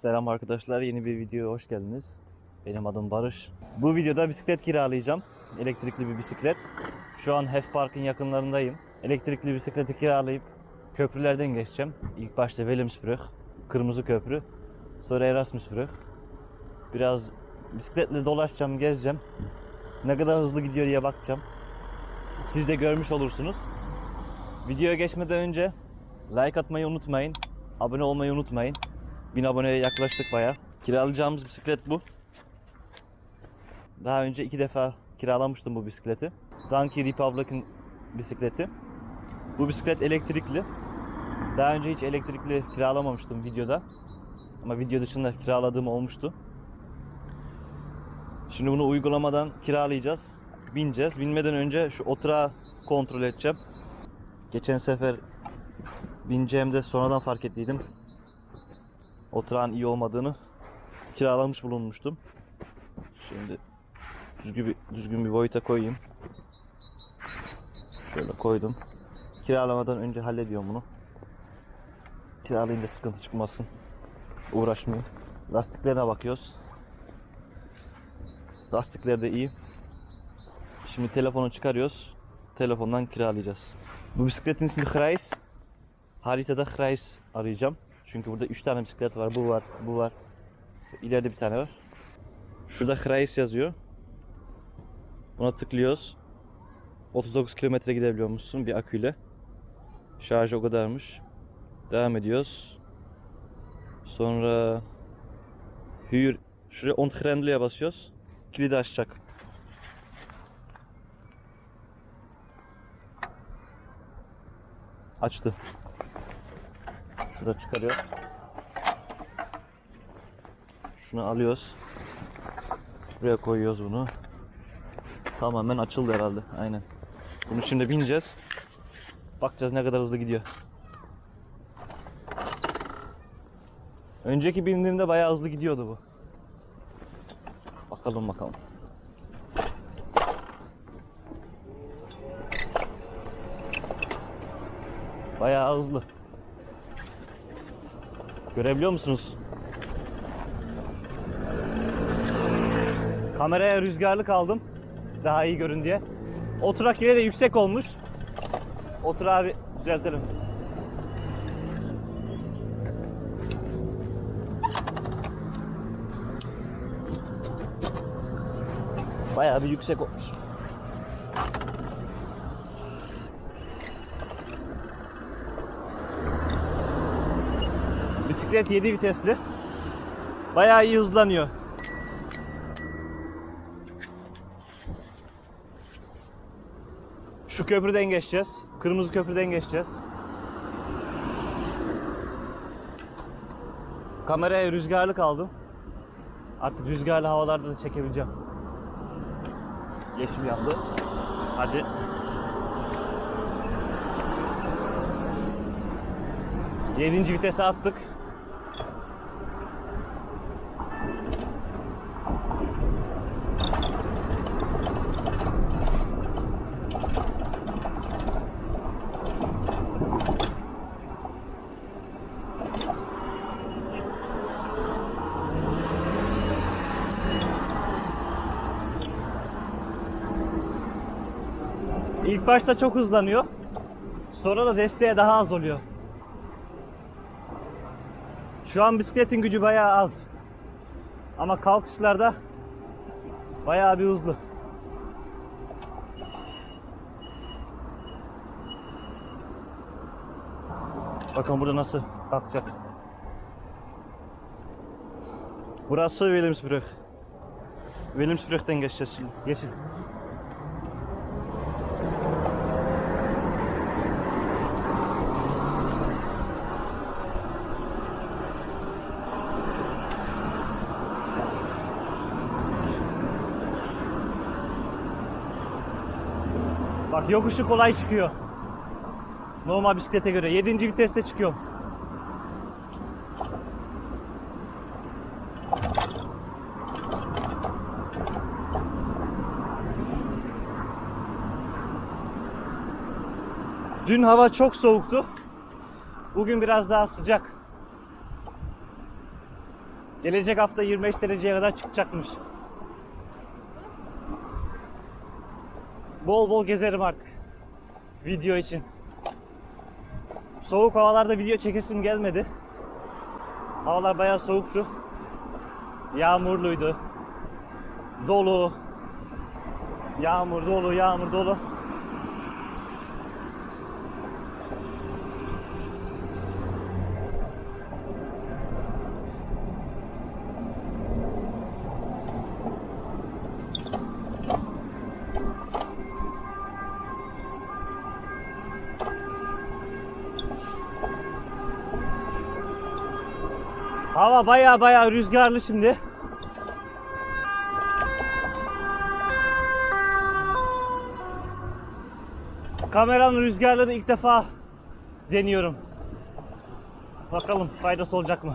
Selam arkadaşlar, yeni bir videoya hoş geldiniz. Benim adım Barış. Bu videoda bisiklet kiralayacağım. Elektrikli bir bisiklet. Şu an Hef Park'ın yakınlarındayım. Elektrikli bisikleti kiralayıp köprülerden geçeceğim. İlk başta Wilhelmsbrück, Kırmızı Köprü. Sonra Erasmusbrück. Biraz bisikletle dolaşacağım, gezeceğim. Ne kadar hızlı gidiyor diye bakacağım. Siz de görmüş olursunuz. Videoya geçmeden önce like atmayı unutmayın. Abone olmayı unutmayın. 1000 aboneye yaklaştık baya. Kiralayacağımız bisiklet bu. Daha önce iki defa kiralamıştım bu bisikleti. Donkey Republic'in bisikleti. Bu bisiklet elektrikli. Daha önce hiç elektrikli kiralamamıştım videoda. Ama video dışında kiraladığım olmuştu. Şimdi bunu uygulamadan kiralayacağız. Bineceğiz. Binmeden önce şu oturağı kontrol edeceğim. Geçen sefer bineceğimde sonradan fark ettiydim. Oturağın iyi olmadığını kiralamış bulunmuştum. Şimdi düzgün bir, düzgün bir boyuta koyayım. Şöyle koydum. Kiralamadan önce hallediyorum bunu. Kiralayınca sıkıntı çıkmasın. Uğraşmayayım. Lastiklerine bakıyoruz. Lastikler de iyi. Şimdi telefonu çıkarıyoruz. Telefondan kiralayacağız. Bu bisikletin ismi Kreis. Haritada Kreis arayacağım. Çünkü burada 3 tane bisiklet var. Bu var, bu var. İleride bir tane var. Şurada Kreis yazıyor. Buna tıklıyoruz. 39 kilometre gidebiliyormuşsun bir aküyle. Şarj o kadarmış. Devam ediyoruz. Sonra Hür şuraya on Hendl'e basıyoruz. Kilidi açacak. Açtı. Şurada çıkarıyoruz. Şunu alıyoruz. Buraya koyuyoruz bunu. Tamamen açıldı herhalde. Aynen. Bunu şimdi bineceğiz. Bakacağız ne kadar hızlı gidiyor. Önceki bindiğimde bayağı hızlı gidiyordu bu. Bakalım bakalım. Bayağı hızlı. Görebiliyor musunuz? Kameraya rüzgarlık aldım. Daha iyi görün diye. Oturak yine de yüksek olmuş. Oturağı bir düzeltelim. Bayağı bir yüksek olmuş. Bisiklet 7 vitesli. Bayağı iyi hızlanıyor. Şu köprüden geçeceğiz. Kırmızı köprüden geçeceğiz. Kameraya rüzgarlık aldım. Artık rüzgarlı havalarda da çekebileceğim. Yeşil yandı. Hadi. Yedinci vitese attık. İlk başta çok hızlanıyor. Sonra da desteğe daha az oluyor. Şu an bisikletin gücü bayağı az. Ama kalkışlarda bayağı bir hızlı. Bakın burada nasıl kalkacak. Burası Wilhelmsbrück. Wilhelmsbrück'ten geçeceğiz şimdi. Geçin. Yokuşu kolay çıkıyor. Normal bisiklete göre. 7. viteste çıkıyorum. Dün hava çok soğuktu. Bugün biraz daha sıcak. Gelecek hafta 25 dereceye kadar çıkacakmış. Bol bol gezerim artık. Video için. Soğuk havalarda video çekesim gelmedi. Havalar bayağı soğuktu. Yağmurluydu. Dolu. Yağmur dolu, yağmur dolu. Hava baya baya rüzgarlı şimdi. Kameranın rüzgarları ilk defa deniyorum. Bakalım faydası olacak mı?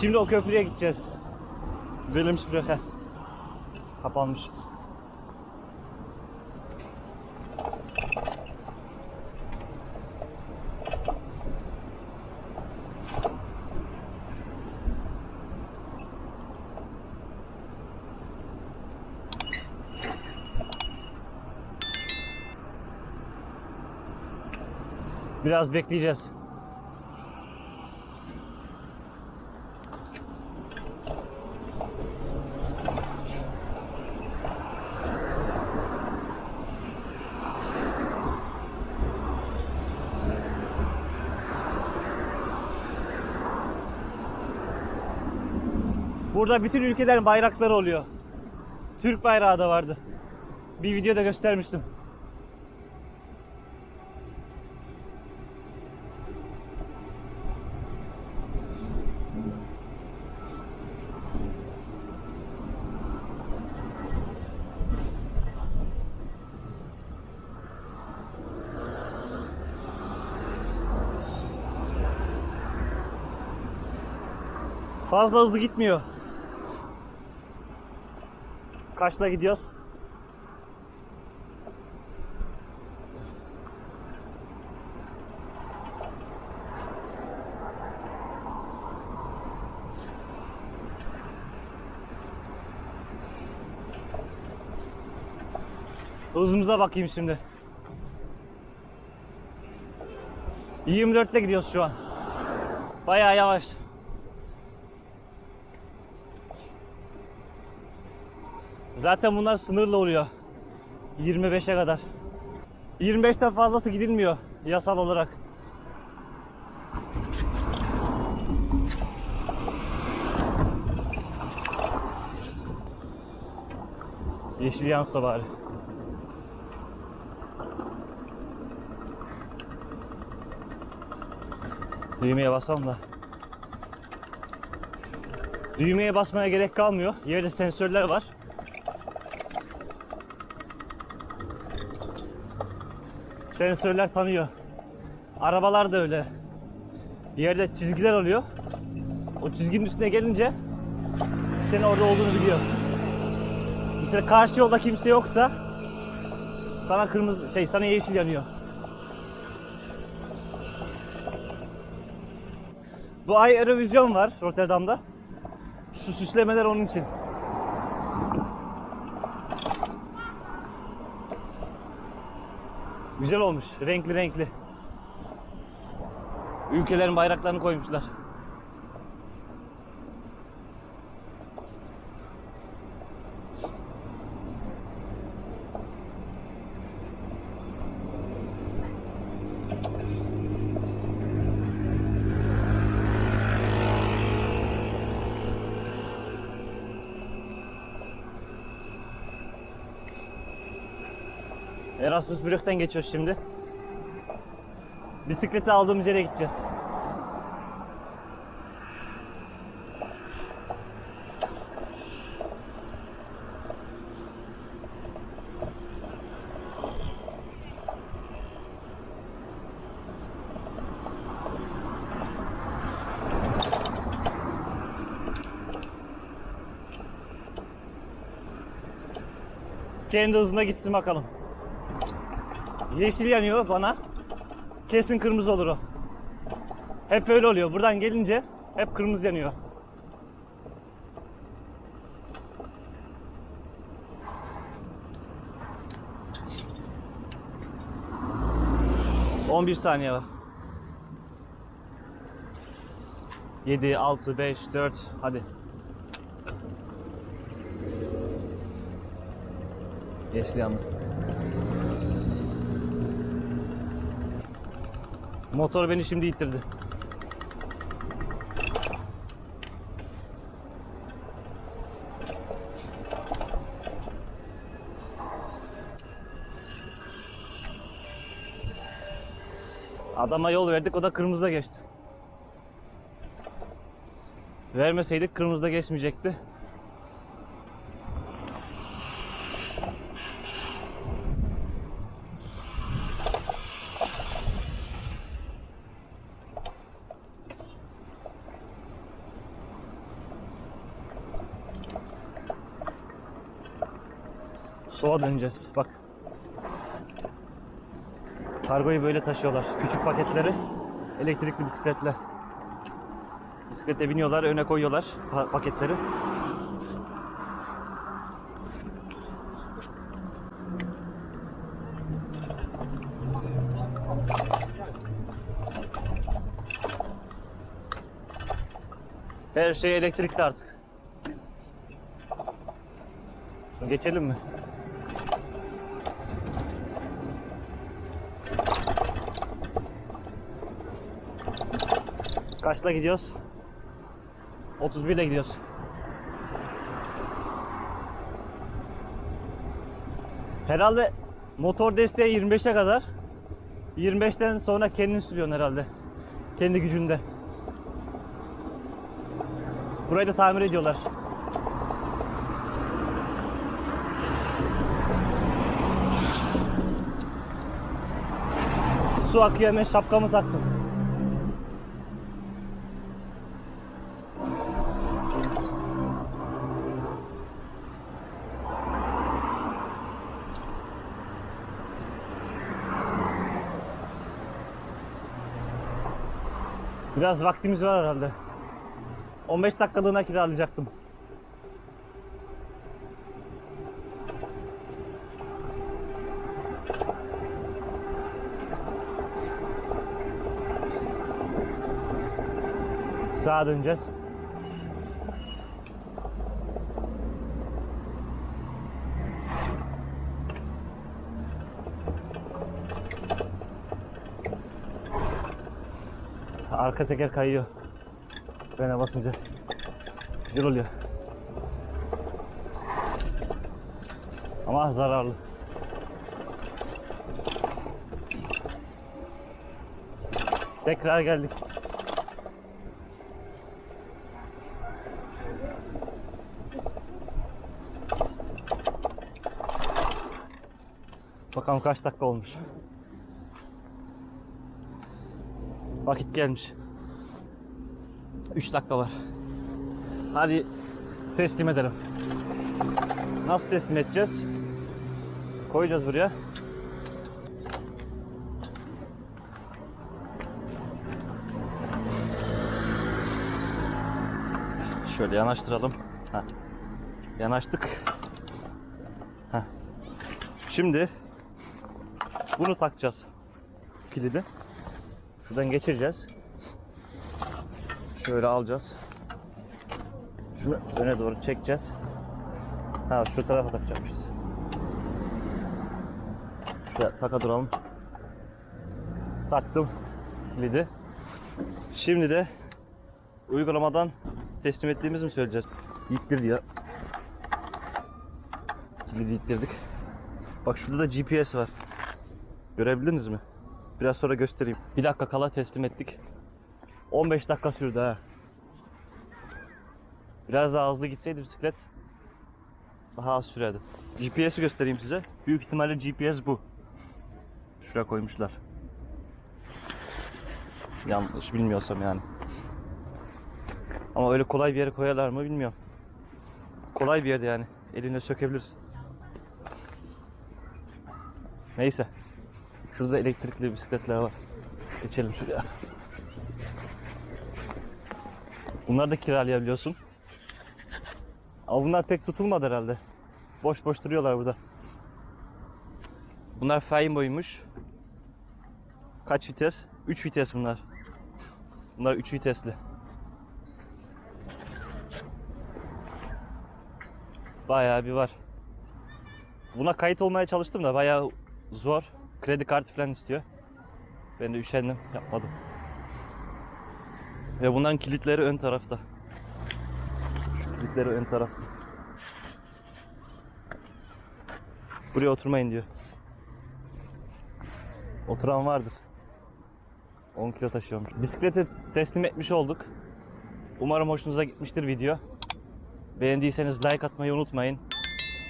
Şimdi o köprüye gideceğiz. Wilhelmsbrücke. Kapanmış. Biraz bekleyeceğiz. Burada bütün ülkelerin bayrakları oluyor. Türk bayrağı da vardı. Bir videoda göstermiştim. Fazla hızlı gitmiyor. Kaçla gidiyoruz? Hızımıza bakayım şimdi. 24 ile gidiyoruz şu an. Bayağı yavaş. Zaten bunlar sınırlı oluyor. 25'e kadar. 25'ten fazlası gidilmiyor yasal olarak. Yeşil yansa bari. Düğmeye basalım da. Düğmeye basmaya gerek kalmıyor. Yerde sensörler var. Sensörler tanıyor. Arabalar da öyle. Yerde çizgiler oluyor. O çizginin üstüne gelince senin orada olduğunu biliyor. Mesela karşı yolda kimse yoksa sana kırmızı şey sana yeşil yanıyor. Bu ay Eurovision var Rotterdam'da. Şu süslemeler onun için. Güzel olmuş. Renkli renkli. Ülkelerin bayraklarını koymuşlar. Rasmusbrück'ten geçiyoruz şimdi. Bisikleti aldığımız yere gideceğiz. Kendi hızına gitsin bakalım. Yeşil yanıyor bana. Kesin kırmızı olur o. Hep öyle oluyor. Buradan gelince hep kırmızı yanıyor. On bir saniye var. 7, 6, 5, 4 hadi. Yeşil yandı. Motor beni şimdi ittirdi. Adama yol verdik o da kırmızıda geçti. Vermeseydik kırmızıda geçmeyecekti. Sola döneceğiz. Bak. Kargoyu böyle taşıyorlar. Küçük paketleri elektrikli bisikletler. Bisiklete biniyorlar, öne koyuyorlar pa- paketleri. Her şey elektrikli artık. Geçelim mi? Kaçla gidiyoruz? 31 ile gidiyoruz. Herhalde motor desteği 25'e kadar. 25'ten sonra kendin sürüyorsun herhalde. Kendi gücünde. Burayı da tamir ediyorlar. Su akıyor hemen şapkamı taktım. Biraz vaktimiz var herhalde. 15 dakikalığına kiralayacaktım. Sağa döneceğiz. Arka teker kayıyor. Frene basınca. Güzel oluyor. Ama zararlı. Tekrar geldik. Bakalım kaç dakika olmuş. Vakit gelmiş. 3 dakika var. Hadi teslim edelim. Nasıl teslim edeceğiz? Koyacağız buraya. Şöyle yanaştıralım. Heh. Yanaştık. Heh. Şimdi bunu takacağız. Kilidi. Şuradan geçireceğiz. Şöyle alacağız. Şunu öne doğru çekeceğiz. Ha şu tarafa takacakmışız. Şuraya taka duralım. Taktım kilidi. Şimdi de uygulamadan teslim ettiğimizi mi söyleyeceğiz? İttir diyor. Kilidi ittirdik. Bak şurada da GPS var. Görebildiniz mi? Biraz sonra göstereyim. Bir dakika kala teslim ettik. 15 dakika sürdü ha. Biraz daha hızlı gitseydi bisiklet daha az sürerdi. GPS'i göstereyim size. Büyük ihtimalle GPS bu. Şuraya koymuşlar. Yanlış bilmiyorsam yani. Ama öyle kolay bir yere koyarlar mı bilmiyorum. Kolay bir yerde yani. Eline sökebilirsin. Neyse. Şurada elektrikli bisikletler var. Geçelim şuraya. Bunları da kiralayabiliyorsun. Ama bunlar pek tutulmadı herhalde. Boş boş duruyorlar burada. Bunlar fine boymuş. Kaç vites? 3 vites bunlar. Bunlar 3 vitesli. Bayağı bir var. Buna kayıt olmaya çalıştım da bayağı zor. Kredi kartı falan istiyor. Ben de üşendim, yapmadım. Ve bunların kilitleri ön tarafta. Şu kilitleri ön tarafta. Buraya oturmayın diyor. Oturan vardır. 10 kilo taşıyormuş. Bisikleti teslim etmiş olduk. Umarım hoşunuza gitmiştir video. Beğendiyseniz like atmayı unutmayın.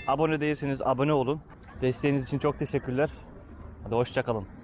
Abone değilseniz abone olun. Desteğiniz için çok teşekkürler. Hadi hoşçakalın.